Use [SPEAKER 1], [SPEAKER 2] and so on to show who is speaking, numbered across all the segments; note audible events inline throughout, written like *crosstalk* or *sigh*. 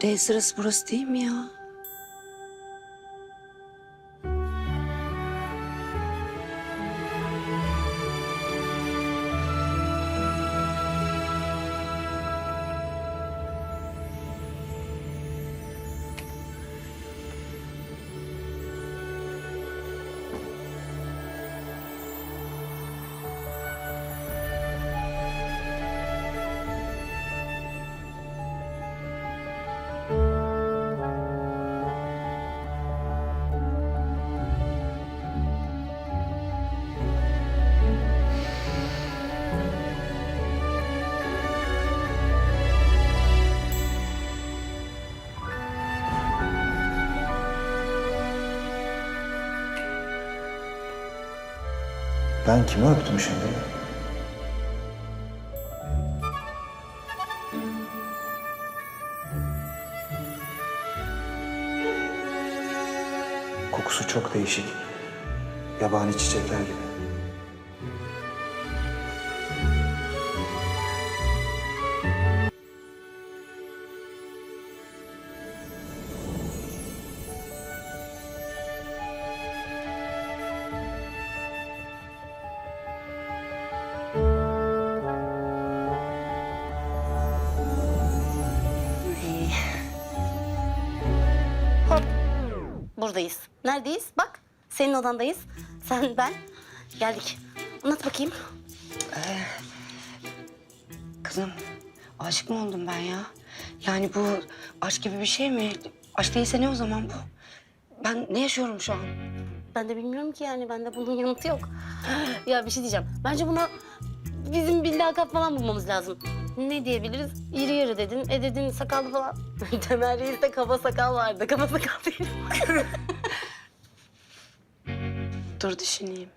[SPEAKER 1] D sırası burası değil mi ya?
[SPEAKER 2] Ben kimi öptüm şimdi? Kokusu çok değişik. Yabani çiçekler gibi.
[SPEAKER 3] Buradayız. Neredeyiz? Bak. Senin odandayız. Sen, ben. Geldik. Anlat bakayım.
[SPEAKER 1] Kızım aşık mı oldum ben ya? Yani bu aşk gibi bir şey mi? Aşk değilse ne o zaman bu? Ben ne yaşıyorum şu an?
[SPEAKER 3] Ben de bilmiyorum ki yani. Bende bunun yanıtı yok. *gasps* ya bir şey diyeceğim. Bence buna bizim bir lakap falan bulmamız lazım. Ne diyebiliriz? İri yarı dedin, e dedin sakallı falan. *laughs* Temel Reis'te kaba sakal vardı. Kaba sakal değil. *laughs*
[SPEAKER 1] Dur düşüneyim.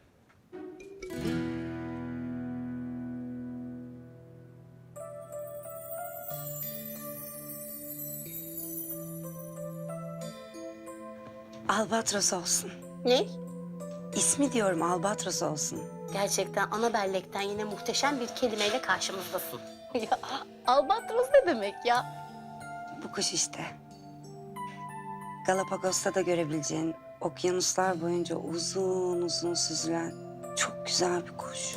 [SPEAKER 1] Albatros olsun.
[SPEAKER 3] ne?
[SPEAKER 1] İsmi diyorum Albatros olsun.
[SPEAKER 3] Gerçekten ana bellekten yine muhteşem bir kelimeyle karşımızdasın. Ya albatros ne demek ya?
[SPEAKER 1] Bu kuş işte. Galapagos'ta da görebileceğin okyanuslar boyunca uzun uzun süzülen çok güzel bir kuş.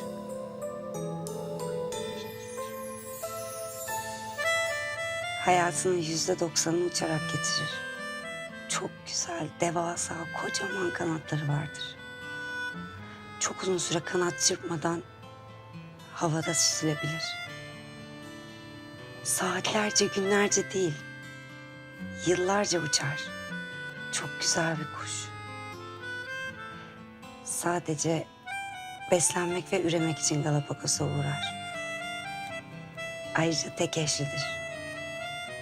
[SPEAKER 1] Hayatının yüzde doksanını uçarak getirir. Çok güzel, devasa, kocaman kanatları vardır. Çok uzun süre kanat çırpmadan havada süzülebilir. Saatlerce, günlerce değil, yıllarca uçar. Çok güzel bir kuş. Sadece beslenmek ve üremek için Galapagos'a uğrar. Ayrıca tek eşlidir.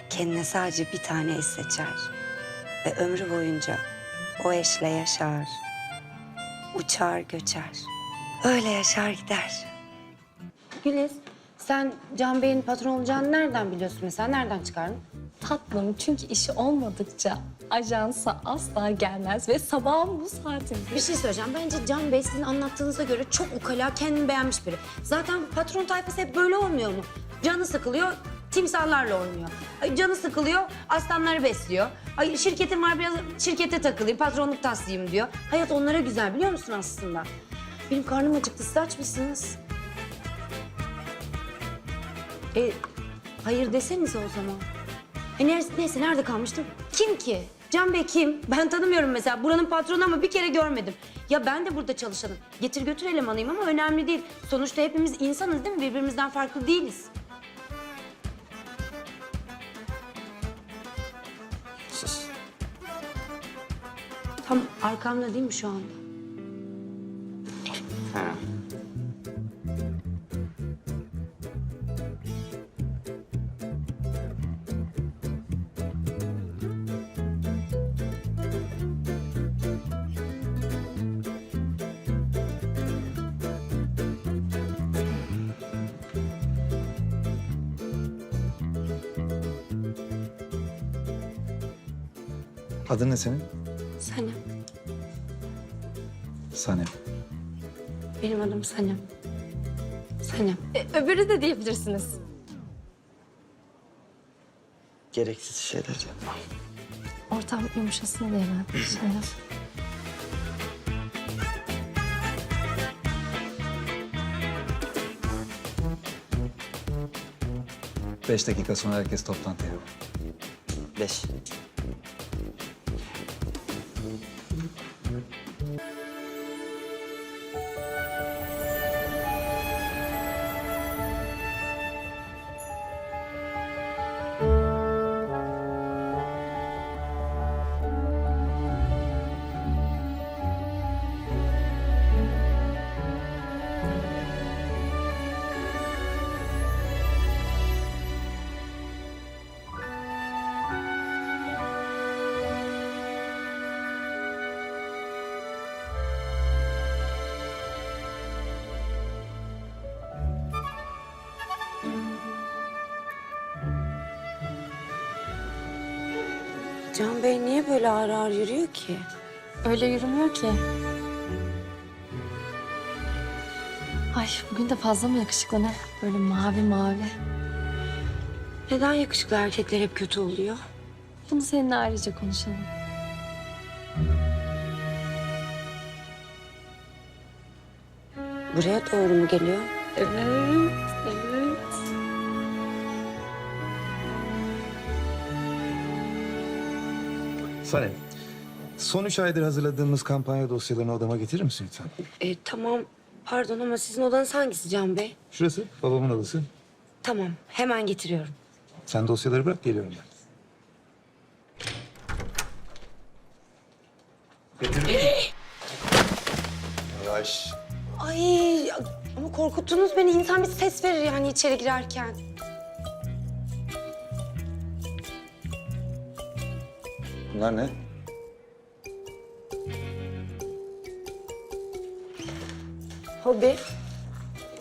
[SPEAKER 1] Kendine sadece bir tane eş seçer. Ve ömrü boyunca o eşle yaşar. Uçar göçer. Öyle yaşar gider.
[SPEAKER 4] Güliz, sen Can Bey'in patron olacağını nereden biliyorsun mesela? Nereden çıkardın?
[SPEAKER 5] Tatlım çünkü işi olmadıkça ajansa asla gelmez ve sabahın bu saatinde.
[SPEAKER 4] Bir şey söyleyeceğim. Bence Can Bey sizin anlattığınıza göre çok ukala, kendini beğenmiş biri. Zaten patron tayfası hep böyle olmuyor mu? Canı sıkılıyor, timsahlarla oynuyor. Ay, canı sıkılıyor, aslanları besliyor. Ay şirketim var biraz şirkete takılayım, patronluk taslayayım diyor. Hayat onlara güzel biliyor musun aslında? Benim karnım acıktı, siz aç mısınız? E, hayır desenize o zaman. E neyse, neyse nerede kalmıştım? Kim ki? Can Bey kim? Ben tanımıyorum mesela. Buranın patronu ama bir kere görmedim. Ya ben de burada çalışanım. Getir götür elemanıyım ama önemli değil. Sonuçta hepimiz insanız değil mi? Birbirimizden farklı değiliz.
[SPEAKER 2] Sus.
[SPEAKER 4] Tam arkamda değil mi şu anda?
[SPEAKER 2] Adın ne senin?
[SPEAKER 4] Sanem.
[SPEAKER 2] Sanem.
[SPEAKER 4] Benim adım Sanem. Sanem.
[SPEAKER 5] E, öbürü de diyebilirsiniz.
[SPEAKER 2] gereksiz şeyler yapma.
[SPEAKER 6] Ortam yumuşasın diye ben şeyler.
[SPEAKER 7] Beş dakika sonra herkes toplantıya.
[SPEAKER 2] Beş.
[SPEAKER 4] Can Bey niye böyle ağır ağır yürüyor ki?
[SPEAKER 6] Öyle yürümüyor ki. Ay bugün de fazla mı yakışıklı ne? Böyle mavi mavi.
[SPEAKER 4] Neden yakışıklı erkekler hep kötü oluyor?
[SPEAKER 6] Bunu seninle ayrıca konuşalım.
[SPEAKER 4] Buraya doğru mu geliyor?
[SPEAKER 6] Evet, evet.
[SPEAKER 2] Sanem, son üç aydır hazırladığımız kampanya dosyalarını odama getirir misin lütfen?
[SPEAKER 4] E, tamam. Pardon ama sizin odanız hangisi Can Bey?
[SPEAKER 2] Şurası babamın odası.
[SPEAKER 4] Tamam. Hemen getiriyorum.
[SPEAKER 2] Sen dosyaları bırak geliyorum ben. Yavaş.
[SPEAKER 4] Ay ama korkuttunuz beni. İnsan bir ses verir yani içeri girerken.
[SPEAKER 2] Bunlar ne?
[SPEAKER 4] Hobi.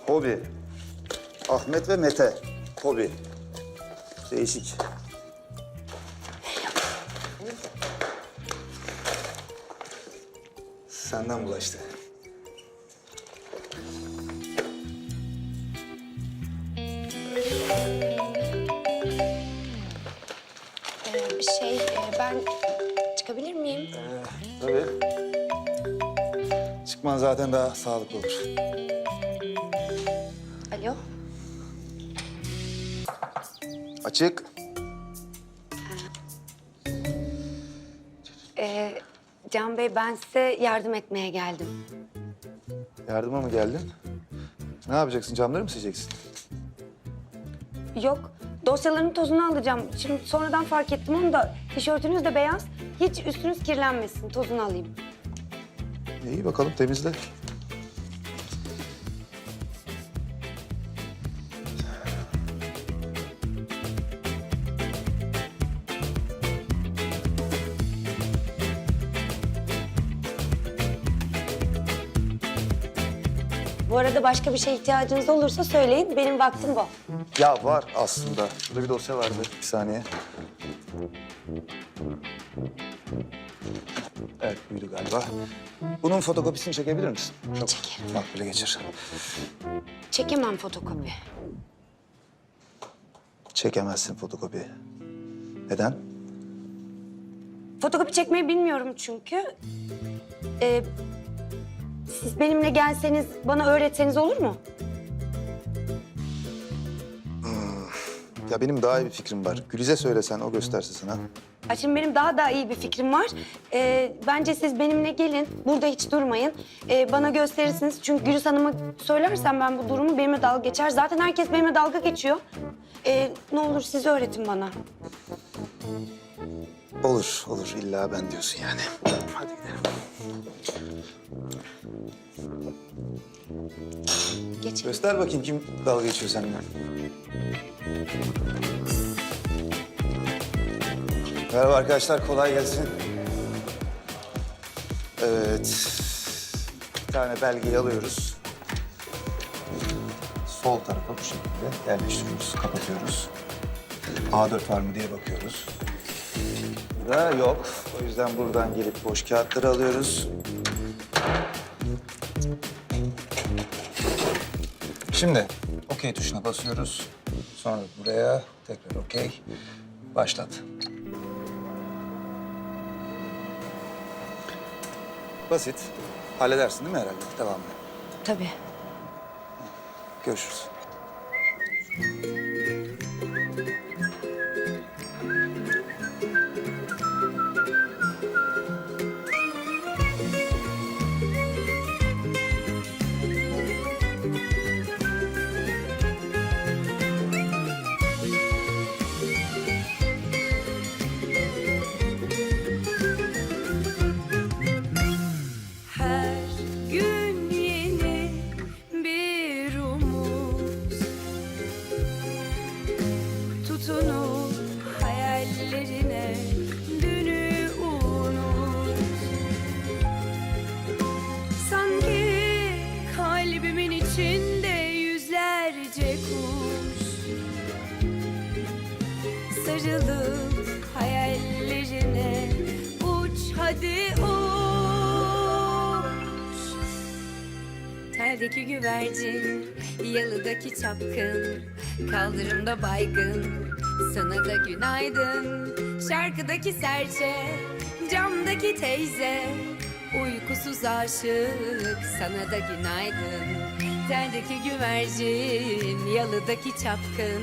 [SPEAKER 2] Hobi. Ahmet ve Mete. Hobi. Değişik. Senden bulaştı. Zaten daha sağlıklı olur.
[SPEAKER 4] Alo.
[SPEAKER 2] Açık.
[SPEAKER 4] Ee, Can Bey ben size yardım etmeye geldim.
[SPEAKER 2] Yardıma mı geldin? Ne yapacaksın? Camları mı sileceksin?
[SPEAKER 4] Yok. Dosyaların tozunu alacağım. Şimdi sonradan fark ettim onu da. Tişörtünüz de beyaz. Hiç üstünüz kirlenmesin. Tozunu alayım.
[SPEAKER 2] İyi bakalım temizle.
[SPEAKER 4] Bu arada başka bir şeye ihtiyacınız olursa söyleyin. Benim vaktim bu.
[SPEAKER 2] Ya var aslında. Şurada bir dosya vardı. Bir saniye. Evet buydu galiba. Bunun fotokopisini çekebilir misin? Çok
[SPEAKER 4] Çekerim.
[SPEAKER 2] makbule geçir.
[SPEAKER 4] Çekemem fotokopi.
[SPEAKER 2] Çekemezsin fotokopi. Neden?
[SPEAKER 4] Fotokopi çekmeyi bilmiyorum çünkü. Ee, siz benimle gelseniz, bana öğretseniz olur mu?
[SPEAKER 2] Ya benim daha iyi bir fikrim var. Güliz'e söylesen o gösterse sana.
[SPEAKER 4] Ay, Şimdi benim daha da iyi bir fikrim var. Ee, bence siz benimle gelin. Burada hiç durmayın. Ee, bana gösterirsiniz. Çünkü Gülüz Hanım'a söylersem ben bu durumu benimle dalga geçer. Zaten herkes benimle dalga geçiyor. Ee, ne olur siz öğretin bana.
[SPEAKER 2] Olur, olur. İlla ben diyorsun yani. Hadi gidelim.
[SPEAKER 4] Geç.
[SPEAKER 2] Göster bakayım kim dalga geçiyor seninle. Merhaba arkadaşlar, kolay gelsin. Evet. Bir tane belgeyi alıyoruz. Sol tarafa bu şekilde yerleştiriyoruz, kapatıyoruz. A4 var mı diye bakıyoruz. Burada yok. O yüzden buradan gelip boş kağıtları alıyoruz. Şimdi okey tuşuna basıyoruz. Sonra buraya tekrar okey.
[SPEAKER 7] Başlat.
[SPEAKER 2] Basit. Halledersin değil mi herhalde? Devamlı.
[SPEAKER 4] Tabii.
[SPEAKER 2] Görüşürüz.
[SPEAKER 6] Tutunup hayallerine dünü unut. Sanki kalbimin içinde yüzlerce kuş. Sarılıp hayallerine uç hadi uç. Teldeki güvercin, yalıdaki çapkın Kaldırımda baygın, sana da günaydın. Şarkıdaki serçe, camdaki teyze. Uykusuz aşık, sana da günaydın. Teldeki güvercin, yalıdaki çapkın.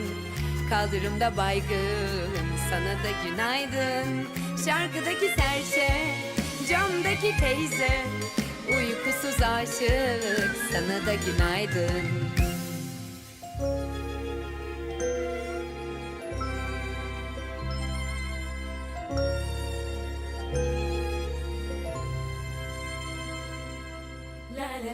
[SPEAKER 6] Kaldırımda baygın, sana da günaydın. Şarkıdaki serçe, camdaki teyze. Uykusuz aşık, sana da günaydın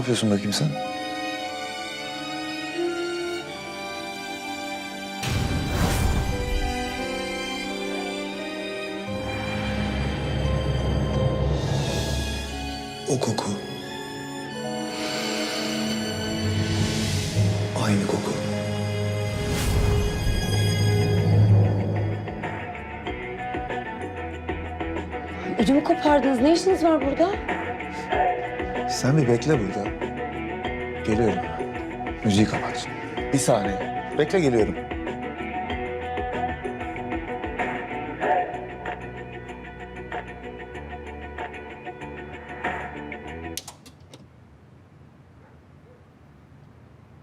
[SPEAKER 2] yapıyorsun bakayım sen? O koku. Aynı koku.
[SPEAKER 4] Ödümü kopardınız. Ne işiniz var burada?
[SPEAKER 2] Sen bir bekle burada. Geliyorum. Müziği kapat. Bir saniye. Bekle geliyorum.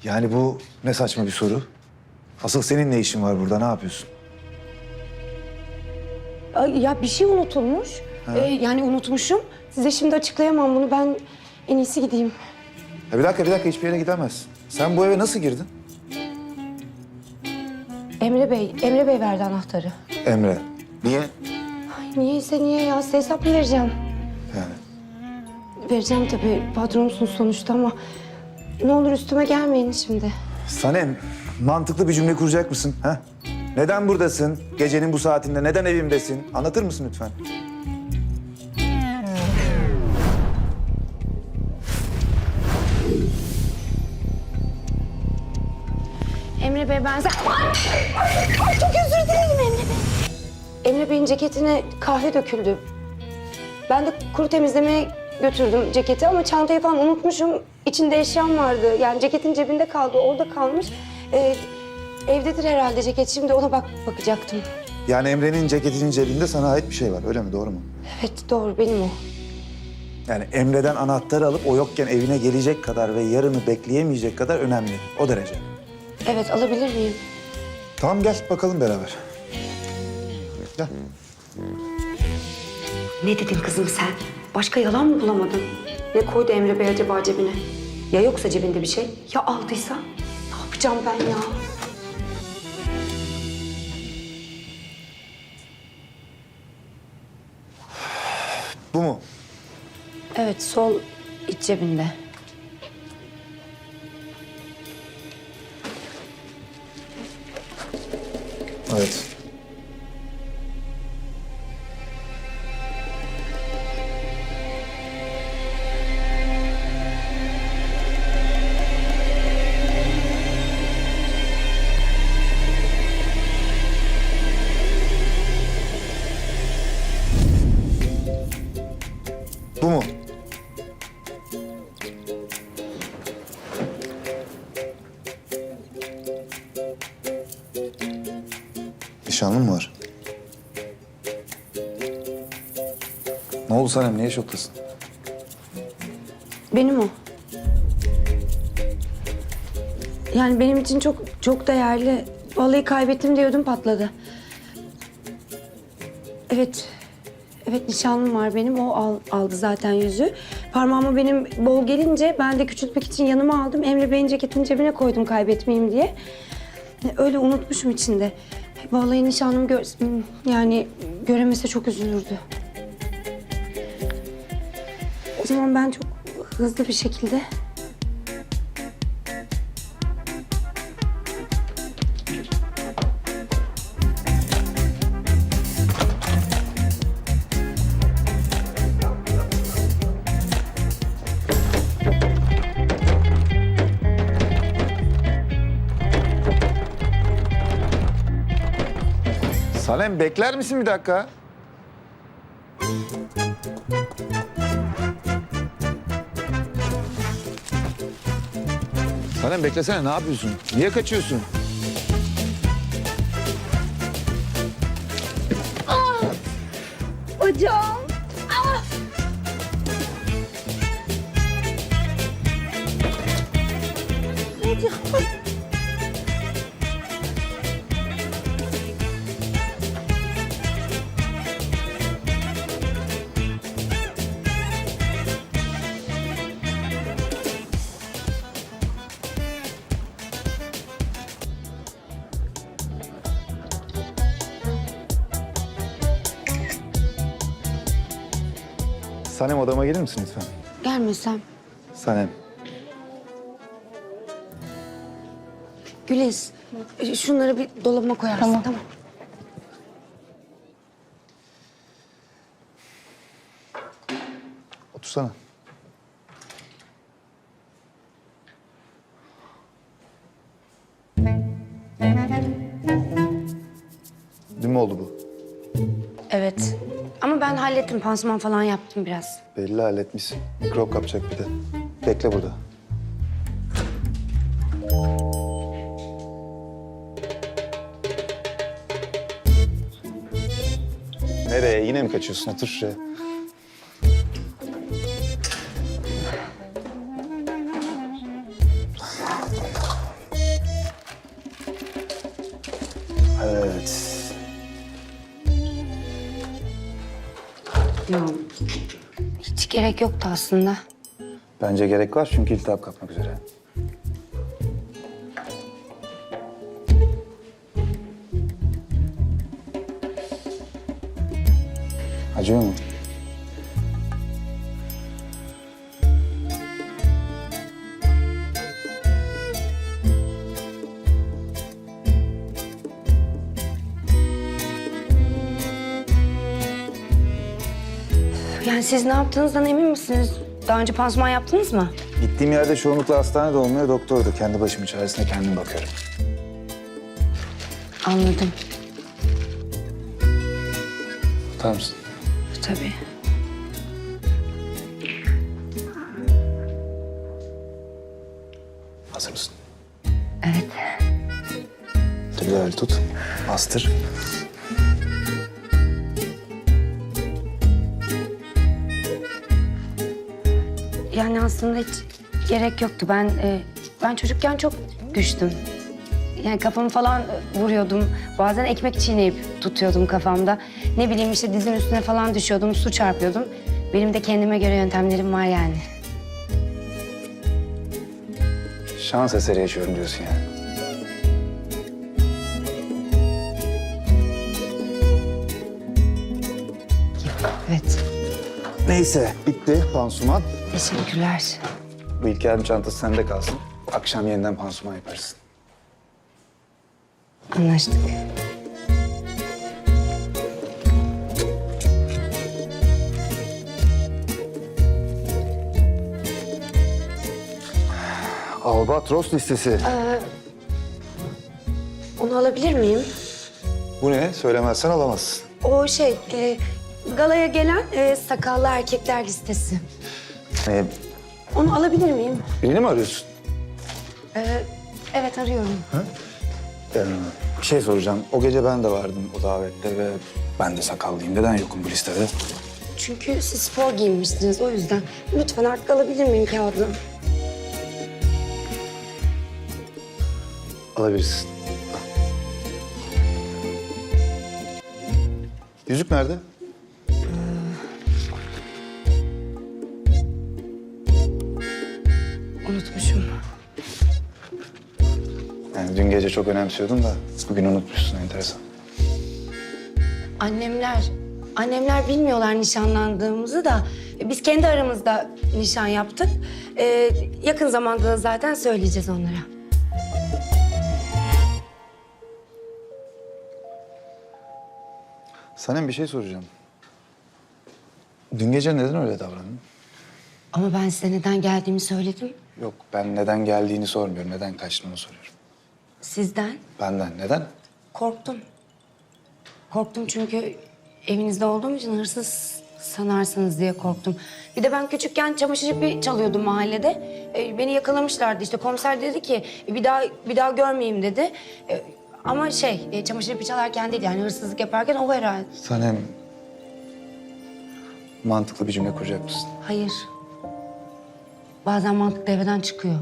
[SPEAKER 2] Yani bu ne saçma bir soru. Asıl senin ne işin var burada? Ne yapıyorsun?
[SPEAKER 4] Ay, Ya bir şey unutulmuş. Ee, yani unutmuşum. Size şimdi açıklayamam bunu. Ben en iyisi gideyim.
[SPEAKER 2] Ya bir dakika, bir dakika. Hiçbir yere gidemezsin. Sen bu eve nasıl girdin?
[SPEAKER 4] Emre Bey, Emre Bey verdi anahtarı.
[SPEAKER 2] Emre. Niye?
[SPEAKER 4] Ay, niyeyse niye ya? Size hesap mı vereceğim?
[SPEAKER 2] Yani.
[SPEAKER 4] Vereceğim tabii. Patronumsunuz sonuçta ama... Ne olur üstüme gelmeyin şimdi.
[SPEAKER 2] Sanem, mantıklı bir cümle kuracak mısın? Ha? Neden buradasın? Gecenin bu saatinde neden evimdesin? Anlatır mısın lütfen?
[SPEAKER 4] Emre Bey ben... Ay, ay, çok özür dilerim Emre Bey. Emre Bey'in ceketine kahve döküldü. Ben de kuru temizlemeye götürdüm ceketi ama çantayı falan unutmuşum. İçinde eşyam vardı. Yani ceketin cebinde kaldı, orada kalmış. Ee, evdedir herhalde ceket. Şimdi ona bak bakacaktım.
[SPEAKER 2] Yani Emre'nin ceketinin cebinde sana ait bir şey var. Öyle mi? Doğru mu?
[SPEAKER 4] Evet doğru benim o.
[SPEAKER 2] Yani Emre'den anahtarı alıp o yokken evine gelecek kadar ve yarını bekleyemeyecek kadar önemli. O derece.
[SPEAKER 4] Evet alabilir miyim?
[SPEAKER 2] Tamam gel bakalım beraber. Gel.
[SPEAKER 4] Ne dedin kızım sen? Başka yalan mı bulamadın? Ne koydu Emre Bey acaba cebine? Ya yoksa cebinde bir şey? Ya aldıysa? Ne yapacağım ben ya?
[SPEAKER 2] Bu mu?
[SPEAKER 4] Evet, sol iç cebinde.
[SPEAKER 2] Evet. Bu mu? Nişanlın mı var? Ne oldu Sanem? Niye şoktasın?
[SPEAKER 4] Benim o. Yani benim için çok çok değerli. Vallahi kaybettim diyordum patladı. Evet. Evet nişanlım var benim. O al- aldı zaten yüzü. Parmağıma benim bol gelince ben de küçültmek için yanıma aldım. Emre Bey'in ceketinin cebine koydum kaybetmeyeyim diye. Öyle unutmuşum içinde. Vallahi nişanlım gör yani göremese çok üzülürdü. O zaman ben çok hızlı bir şekilde
[SPEAKER 2] Sanem bekler misin bir dakika? Sanem beklesene ne yapıyorsun? Niye kaçıyorsun? Sanem odama gelir misin lütfen?
[SPEAKER 4] gelmesem.
[SPEAKER 2] Sanem.
[SPEAKER 4] Güliz, şunları bir dolabıma koyarsın tamam. tamam.
[SPEAKER 2] Otursana.
[SPEAKER 4] Hallettim. Pansuman falan yaptım biraz.
[SPEAKER 2] Belli halletmişsin. Mikrop kapacak bir de. Bekle burada. Nereye? Yine mi kaçıyorsun? Otur şuraya. Evet.
[SPEAKER 4] Hiç gerek yoktu aslında.
[SPEAKER 2] Bence gerek var çünkü iltihap kapmak üzere. Acıyor mu?
[SPEAKER 4] Siz ne yaptığınızdan emin misiniz? Daha önce pansuman yaptınız mı?
[SPEAKER 2] Gittiğim yerde çoğunlukla hastanede olmuyor, doktor da. Kendi başımın çaresine kendim bakıyorum.
[SPEAKER 4] Anladım.
[SPEAKER 2] Tutar mısın?
[SPEAKER 4] Tabii.
[SPEAKER 2] Hazır mısın?
[SPEAKER 4] Evet.
[SPEAKER 2] Güzel tut. Bastır.
[SPEAKER 4] Aslında hiç gerek yoktu. Ben e, ben çocukken çok güçtüm. Yani kafamı falan vuruyordum. Bazen ekmek çiğneyip tutuyordum kafamda. Ne bileyim işte dizin üstüne falan düşüyordum, su çarpıyordum. Benim de kendime göre yöntemlerim var yani.
[SPEAKER 2] Şans eseri yaşıyorum diyorsun yani.
[SPEAKER 4] Evet.
[SPEAKER 2] Neyse bitti pansuman.
[SPEAKER 4] Teşekkürler.
[SPEAKER 2] Bu İlker'in çantası sende kalsın. Akşam yeniden pansuman yaparsın.
[SPEAKER 4] Anlaştık.
[SPEAKER 8] Albatros listesi.
[SPEAKER 4] Onu alabilir miyim?
[SPEAKER 8] Bu ne? Söylemezsen alamazsın.
[SPEAKER 4] O şey, e, galaya gelen e, sakallı erkekler listesi.
[SPEAKER 8] Ee,
[SPEAKER 4] Onu alabilir miyim?
[SPEAKER 8] birini mi arıyorsun?
[SPEAKER 4] E, evet arıyorum.
[SPEAKER 2] Ee, bir şey soracağım. O gece ben de vardım o davette ve ben de sakallıyım. Neden yokum bu listede?
[SPEAKER 4] Çünkü siz spor giyinmiştiniz o yüzden. Lütfen artık alabilir miyim kağıdını?
[SPEAKER 8] Alabilirsin. Yüzük nerede?
[SPEAKER 4] Unutmuşum.
[SPEAKER 2] Yani dün gece çok önemsiyordum da bugün unutmuşsun enteresan.
[SPEAKER 4] Annemler, annemler bilmiyorlar nişanlandığımızı da biz kendi aramızda nişan yaptık. Ee, yakın zamanda da zaten söyleyeceğiz onlara.
[SPEAKER 8] Sana bir şey soracağım. Dün gece neden öyle davrandın?
[SPEAKER 4] Ama ben size neden geldiğimi söyledim.
[SPEAKER 2] Yok ben neden geldiğini sormuyorum. Neden kaçtın onu soruyorum.
[SPEAKER 4] Sizden
[SPEAKER 2] Benden neden?
[SPEAKER 4] korktum. Korktum çünkü evinizde olduğum için hırsız sanarsınız diye korktum. Bir de ben küçükken çamaşır ipi çalıyordum mahallede. Ee, beni yakalamışlardı işte. Komiser dedi ki bir daha bir daha görmeyeyim dedi. Ee, ama şey e, çamaşır ipi çalarken değil yani hırsızlık yaparken o herhalde.
[SPEAKER 2] Sen hem mantıklı bir cümle kuracak mısın?
[SPEAKER 4] Hayır. Bazen mantık devreden çıkıyor.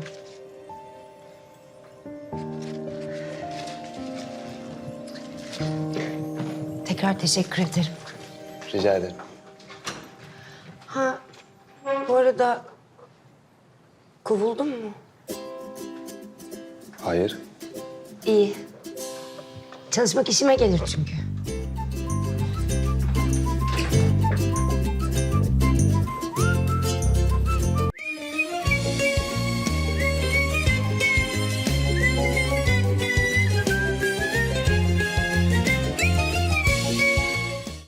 [SPEAKER 4] Tekrar teşekkür ederim.
[SPEAKER 2] Rica ederim.
[SPEAKER 4] Ha, bu arada kovuldun mu?
[SPEAKER 2] Hayır.
[SPEAKER 4] İyi. Çalışmak işime gelir çünkü.